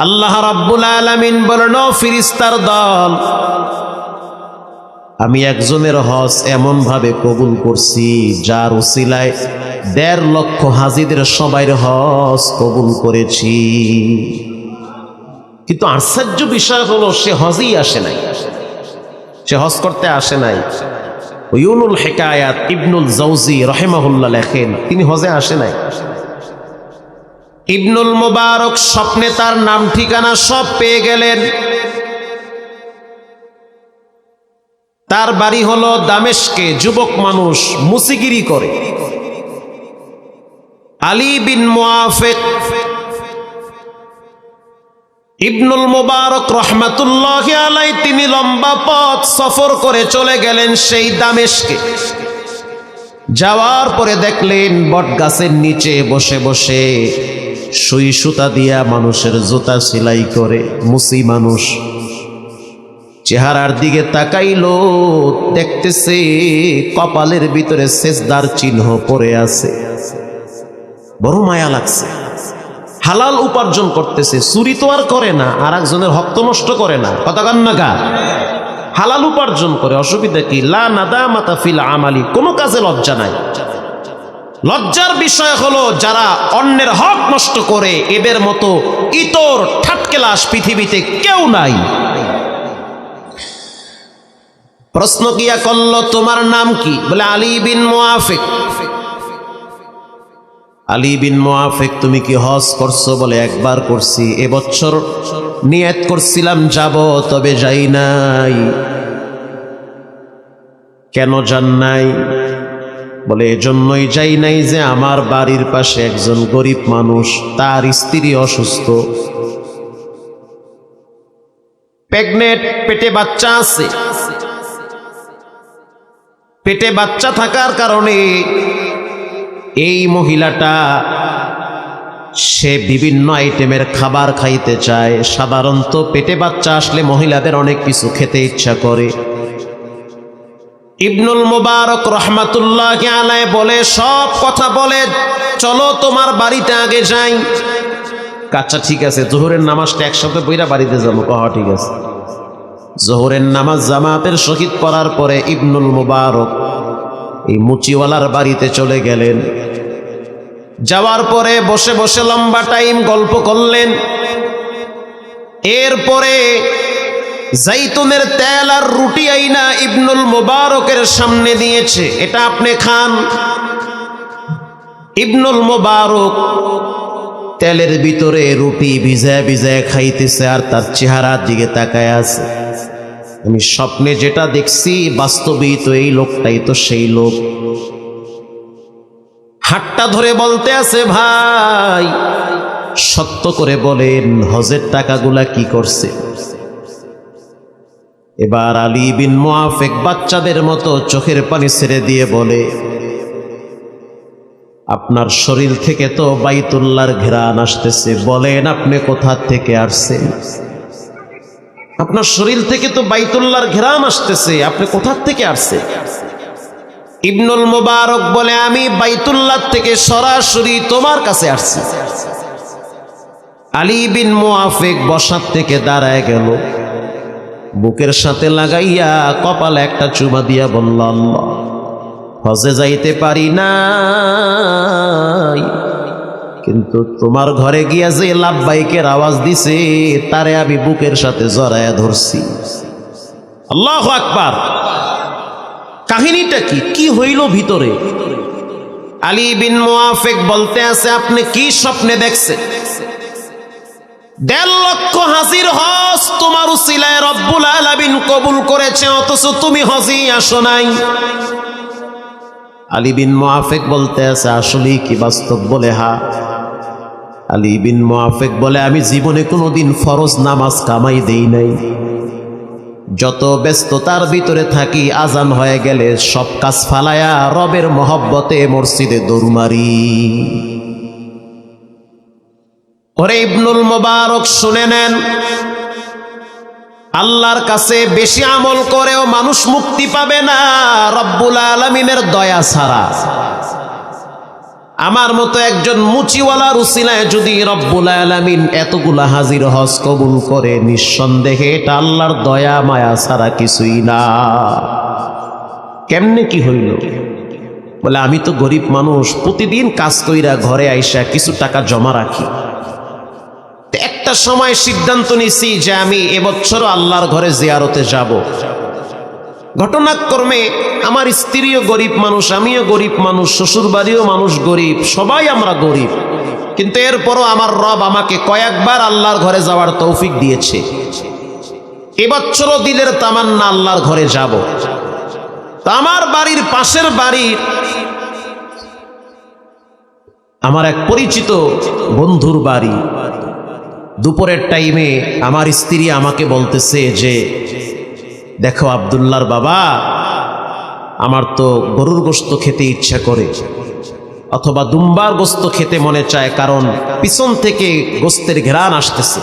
আল্লাহ রাব্বুল আলামিন বলেন "ও ফিরিস্তার দল। আমি একজনের হজ এমন ভাবে কবুল করছি, যার উসিলায় দেড় লক্ষ হাজিদের সবাইয়ের হজ কবুল করেছি। কিন্তু আশ্চর্য বিষয় হলো, সে হজই আসে নাই। সে হজ করতে আসে নাই। ইউনুল হেকায়াত ইবনুল জৌজি রহেমাহুল্লাহ লেখেন, তিনি হজে আসে নাই। ইবনুল মুবারক স্বপ্নে তার নাম ঠিকানা সব পেয়ে গেলেন। তার বাড়ি হলো দামেশকে, যুবক মানুষ, মুসিগিরি করে। আলী বিন মুআফিক ইবনুল মুবারক রহমাতুল্লাহ আলাই তিনি লম্বা পথ সফর করে চলে গেলেন সেই দামেশকে। যাওয়ার পরে দেখলেন বট গাছের নিচে বসে বসে সুই সুতা দিয়া মানুষের জুতা সেলাই করে, মুসি মানুষ। চেহারার দিকে তাকাইলো, দেখতেছে কপালের ভিতরে শেষদার চিহ্ন পড়ে আছে। বড় মায়া লাগছে। হালাল উপার্জন করতেছে, চুরি তো আর করে না আর একজনের হক্ত নষ্ট করে না। কথা কান্না গা। হালাল উপার্জন করে, অসুবিধা কি? লা নাদা মাতা ফিল আমালি, কোনো কাজে লজ্জা নাই। লজ্জার বিষয় হলো যারা অন্যের হক নষ্ট করে, এদের মতো ইতর ঠাটকেলাস পৃথিবীতে কেউ নাই। প্রশ্ন কিয়া করল, তোমার নাম কি? বলে, আলী বিন মুআফিক। আলী বিন মুআফিক, তুমি কি হজ করছ? বলে, একবার করছি। এবছর নিয়ত করছিলাম, যাব, তবে যাই নাই। কেন যান নাই? বলে, এজন্যই যাই নাই যে আমার বাড়ির পাশে একজন গরিব মানুষ, তার স্ত্রী অসুস্থ। প্রেগনেট পেটে বাচ্চা আছে। পেটে বাচ্চা থাকার কারণে এই মহিলাটা, সে বিভিন্ন আইটেমের খাবার খাইতে চায়। সাধারণত পেটে বাচ্চা আসলে মহিলাদের অনেক কিছু খেতে ইচ্ছা করে। ইবনুল মুবারক রহমাতুল্লাহ আলায় বলে, সব কথা বলে, চলো তোমার বাড়িতে আগে যাই। আচ্ছা ঠিক আছে, জোহরের নামাজটা একসাথে বইরা বাড়িতে যাব। কহ ঠিক আছে। জোহরের নামাজ জামাতের শহীদ করার পরে ইবনুল মুবারক এই মুচিওয়ালার বাড়িতে চলে গেলেন। যাওয়ার পরে বসে বসে লম্বা টাইম গল্প করলেন। এরপরে জাইতুনের তেল আর রুটি আইনা ইবনুল মুবারকের সামনে দিয়েছে। এটা আপনি খান। ইবনুল মুবারক তেলের ভিতরে রুটি ভিজায় ভিজায় খাইতেছে আর তার চেহারার দিকে তাকায় আছে। আমি স্বপ্নে যেটা দেখছি বাস্তবিক এই লোকটাই তো সেই লোক। হাটটা ধরে বলতে আছে, ভাই, সত্য করে বলেন, হজের টাকাগুলা কি করছে? এবার আলী বিন মুআফেক বাচ্চাদের মতো চোখের পানি ছেড়ে দিয়ে বলে, আপনার শরীর থেকে তো বাইতুল্লাহর ঘেরান আসতেছে, বলেন আপনি কোথা থেকে আসছেন? আপনার শরীর থেকে তো বাইতুল্লাহর ঘেরান আসতেছে, আপনি কোথা থেকে আসছেন? ইবনুল মুবারক বলে, আমি বাইতুল্লাহ থেকে সরাসরি তোমার কাছে আসছি। আলী বিন মুআফেক বসার থেকে দাঁড়ায় গেল। বুকের সাথে লাগাইয়া কপালে একটা চুমা দিয়া বলল হজে যাইতে পারি না কিন্তু তোমার ঘরে গিয়া যে লাভবাইকের আওয়াজ দিছে, তারে আমি বুকের সাথে জড়ায়া ধরছি। আল্লাহ আকবার। কাহিনীটা কি? কি হইল ভিতরে? আলী বিন মুআফেক বলতে আছে, আপনি কি স্বপ্নে দেখছেন? দেড় লক্ষ হাজির হজ তোমার উসিলায় রব্বুল আলামিন কবুল করেছে, অথচ তুমি হজই আসো নাই। আলী বিন মুআফেক বলতে আছে, আসলেই কি বাস্তব বলে হা? আলী বিন মুআফেক বলে, আমি জীবনে কোনোদিন ফরজ নামাজ কামাই দেই নাই। যত ব্যস্ততার ভিতরে থাকি, আজান হয়ে গেলে সব কাজ ফালায়া রবের মহব্বতে মসজিদে দৌড় মারি ওরে ইবনুল মোবারক শুনে নেন। আল্লাহর কাছে বেশি আমল করেও মানুষ মুক্তি পাবে না, রব্বুল আলমিনের দয়া ছাড়া। আমার মতো একজন মুচিওয়ালা রুসিলায় যদি রব্বুল আলামিন এতগুলা হাজির হজ কবুল করে, নিঃসন্দেহে এটা আল্লাহর দয়া, মায়া ছাড়া কিছুই না। কেমনে কি হইল? বলে, আমি তো গরিব মানুষ, প্রতিদিন কাজ কইরা ঘরে আইসা কিছু টাকা জমা রাখি। একটা সময় সিদ্ধান্ত নিছি যে আমি এবছরও আল্লাহর ঘরে জিয়ারতে যাব। ঘটনাক্রমে আমার স্ত্রীও গরিব মানুষ, আমিও গরিব মানুষ শ্বশুর বাড়িও মানুষ গরিব, সবাই আমরা গরিব। কিন্তু এরপরও আমার রব আমাকে কয়েকবার আল্লাহর ঘরে যাওয়ার তৌফিক দিয়েছে। এবছরও দিলের তামান্না আল্লাহর ঘরে যাব। আমার বাড়ির পাশের বাড়ির আমার এক পরিচিত বন্ধুর বাড়ি। দুপুরের টাইমে আমার স্ত্রী আমাকে বলতেছে যে, দেখো আবদুল্লার বাবা, আমার তো গরুর গোস্ত খেতে ইচ্ছা করে অথবা দুম্বার গোস্ত খেতে মনে চায় কারণ পিছন থেকে গোস্তের ঘেরান আসতেছে।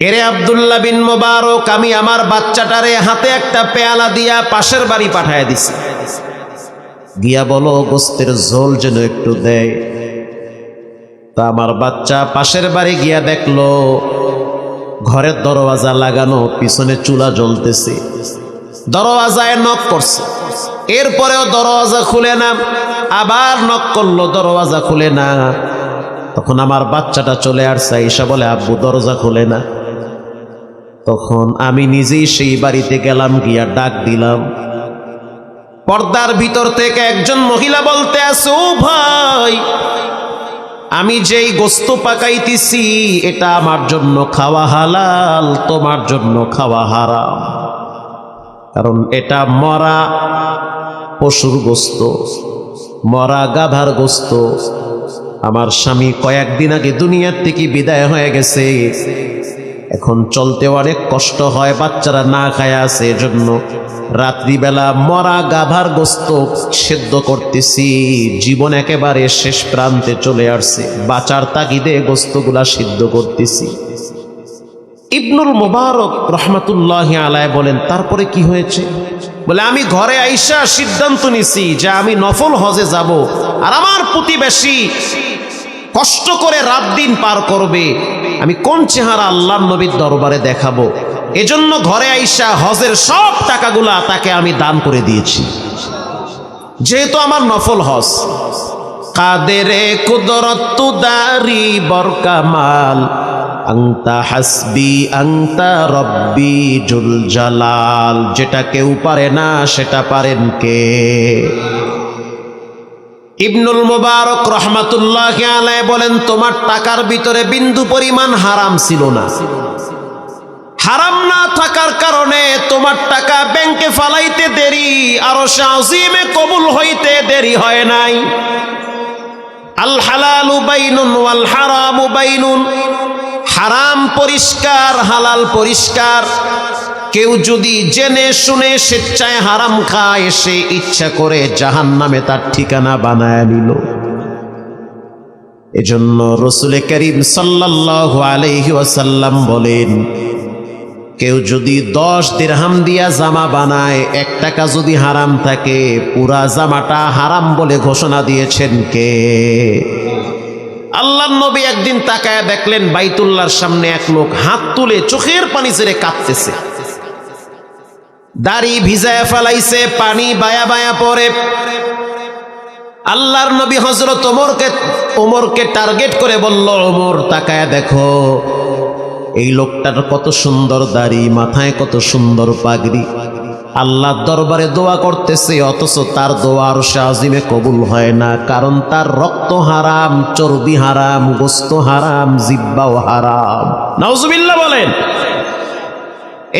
এরে আবদুল্লাহ বিন মোবারক, আমি আমার বাচ্চাটারে হাতে একটা পেয়ালা দিয়া পাশের বাড়ি পাঠায় দিছি। গিয়া বলো, গোস্তের ঝোল যেন একটু দেয়। তা আমার বাচ্চা পাশের বাড়ি গিয়া দেখল, ঘরের দরওয়াজা লাগানো, পিছনে চুলা জ্বলতেছে। দরওয়াজায় নক করছে এরপরেও দরওয়াজা খুলে না, আবার নক করল, দরওয়াজা খুলে না। তখন আমার বাচ্চাটা চলে আসছে, ঈশা বলে, আব্বু দরজা খুলে না। তখন আমি নিজেই সেই বাড়িতে গেলাম, গিয়া ডাক দিলাম। পর্দার ভিতর থেকে একজন মহিলা বলতে ও ভাই আমি যেই গোস্ত পাকাইতেছি, এটা আমার জন্য খাওয়া হালাল, তোমার জন্য খাওয়া হারাম। কারণ এটা মরা পশুর গোস্ত, মরা গাধার গোস্ত। আমার স্বামী কয়েকদিন আগে দুনিয়ার থেকে বিদায় হয়ে গেছে। এখন চলতে অনেক কষ্ট হয়, বাচ্চারা না খায় আছে এজন্য। রাত্রিবেলা মরা গাভার গোস্ত সেদ্ধ করতেছি, জীবন একেবারে শেষ প্রান্তে চলে আসছে। বাঁচার তাগিদে গোস্তগুলা সিদ্ধ করতেছি। ইবনুল মুবারক রহমাতুল্লাহ আলায় বলেন, তারপরে কি হয়েছে? বলে, আমি ঘরে আইসা সিদ্ধান্ত নিছি যে আমি নফল হজে যাব, আর আমার প্রতিবেশী কষ্ট করে রাত দিন পার করবে। আমি কোন চেহারা আল্লাহ নবীর দরবারে দেখাবো? এজন্য ঘরে আইসা হজের সব টাকাগুলা তাকে আমি দান করে দিয়েছি। যেহেতু আমার নফল হজ। কাদেরে কুদরত দারি বরকামাল? আংতা হাসবি, আংতা রব্বি জুল জালাল। যেটা কেউ পারে না, সেটা পারেন কে? ইবনুল মুবারক রহমাতুল্লাহ আলাই বলেন, তোমার টাকার ভিতরে বিন্দু পরিমাণ হারাম ছিল না। হারাম না থাকার কারণে তোমার টাকা ব্যাংকে ফালাইতে দেরি, আরও শাহিমে কবুল হইতে দেরি হয় নাই। আল হালাল বাইনুন ওয়াল হারাম বাইনুন। হারাম পরিষ্কার, হালাল পরিষ্কার। কেউ যদি জেনে শুনে স্বেচ্ছায় হারাম খায়, সে ইচ্ছা করে জাহান নামে তার ঠিকানা বানায় নিল। এজন্য রসুলে করিম সাল্লাহ আলহি ওয়াসাল্লাম বলেন, কেউ যদি দশ দিরহাম দিয়া জামা বানায়, এক টাকা যদি হারাম থাকে, পুরা জামাটা হারাম বলে ঘোষণা দিয়েছেন কে? আল্লাহ নবী একদিন তাকায় দেখলেন, বাইতুল্লাহর সামনে এক লোক হাত তুলে চোখের পানি ছেড়ে কাঁদতেছে। দাড়ি ভিজায় ফেলাইছে, পানি বায়া বায়া পরে। আল্লাহর নবী হজরত ওমরকে ওমরকে টার্গেট করে বলল, ওমর, তাকায় দেখো, এই লোকটার কত সুন্দর দাড়ি, মাথায় কত সুন্দর পাগড়ি। আল্লাহর দরবারে দোয়া করতেছে, অথচ তার দোয়া দোয়ার শাহিমে কবুল হয় না, কারণ তার রক্ত হারাম, চর্বি হারাম, গোস্ত হারাম, জিব্বাও হারাম। নাউজুবিল্লাহ বলেন।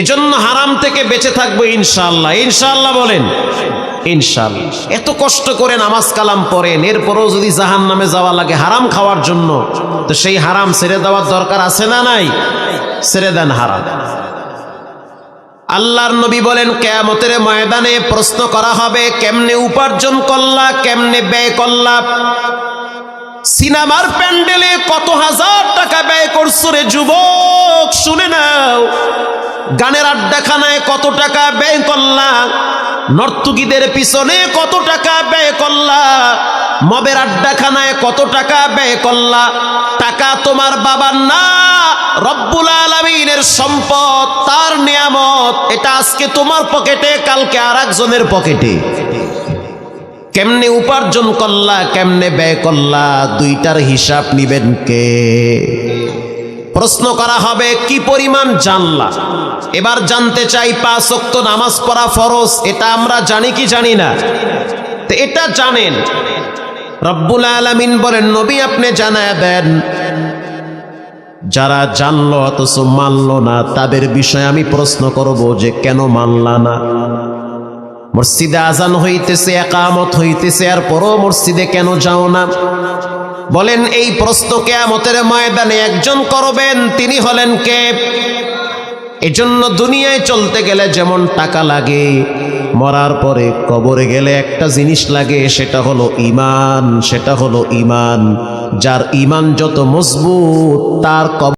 এজন্য হারাম থেকে বেঁচে থাকব ইনশাল্লাহ ইনশাল্লাহ বলেন ইনশাল্লাহ এত কষ্ট করে নামাজ কালাম পড়েন, এরপরও যদি জাহান নামে যাওয়া লাগে হারাম খাওয়ার জন্য, তো সেই হারাম ছেড়ে দেওয়ার দরকার আছে না নাই? ছেড়ে দেন হারাম। আল্লাহর নবী বলেন, কেয়ামতের ময়দানে প্রশ্ন করা হবে, কেমনে উপার্জন করলা, কেমনে ব্যয় করলা? সিনেমার প্যান্ডেলে কত হাজার টাকা ব্যয় করছ রে যুবক? শুনে নাও। গানের আড্ডাখানায় কত টাকা ব্যয় করলা? নর্তকীদের পিছনে কত টাকা ব্যয় করলা? মবের আড্ডাখানায় কত টাকা ব্যয় করলা? টাকা তোমার বাবার না, রব্বুল আলমিনের সম্পদ, তার নিয়ামত। এটা আজকে তোমার পকেটে, কালকে আর একজনের পকেটে। কেমনে উপার্জন করলা, কেমনে ব্যয় করলা? দুইটার হিসাব নিবেন কে? প্রশ্ন করা হবে, কি পরিমাণ জানলা? এবার জানতে চাই, পাঁচ ওয়াক্ত নামাজ পড়া ফরজ, এটা আমরা জানি কি জানি না? এটা জানেন। রব্বুল আলামিন বলেন, নবী আপনি জানায় দেন, যারা জানলো অথচ মানলো না, তাদের বিষয়ে আমি প্রশ্ন করব যে কেন মানলা না? মসজিদে আজান হইতেছে, একামত হইতেছে আর পরও মসজিদে কেন যাও না? বলেন, এই প্রশ্ন কেয়ামতের ময়দানে একজন করবেন, তিনি হলেন কে? এজন্য দুনিয়ায় চলতে গেলে যেমন টাকা লাগে, মরার পরে কবরে গেলে একটা জিনিস লাগে, সেটা হলো ইমান সেটা হলো ইমান যার ইমান যত মজবুত, তার কবর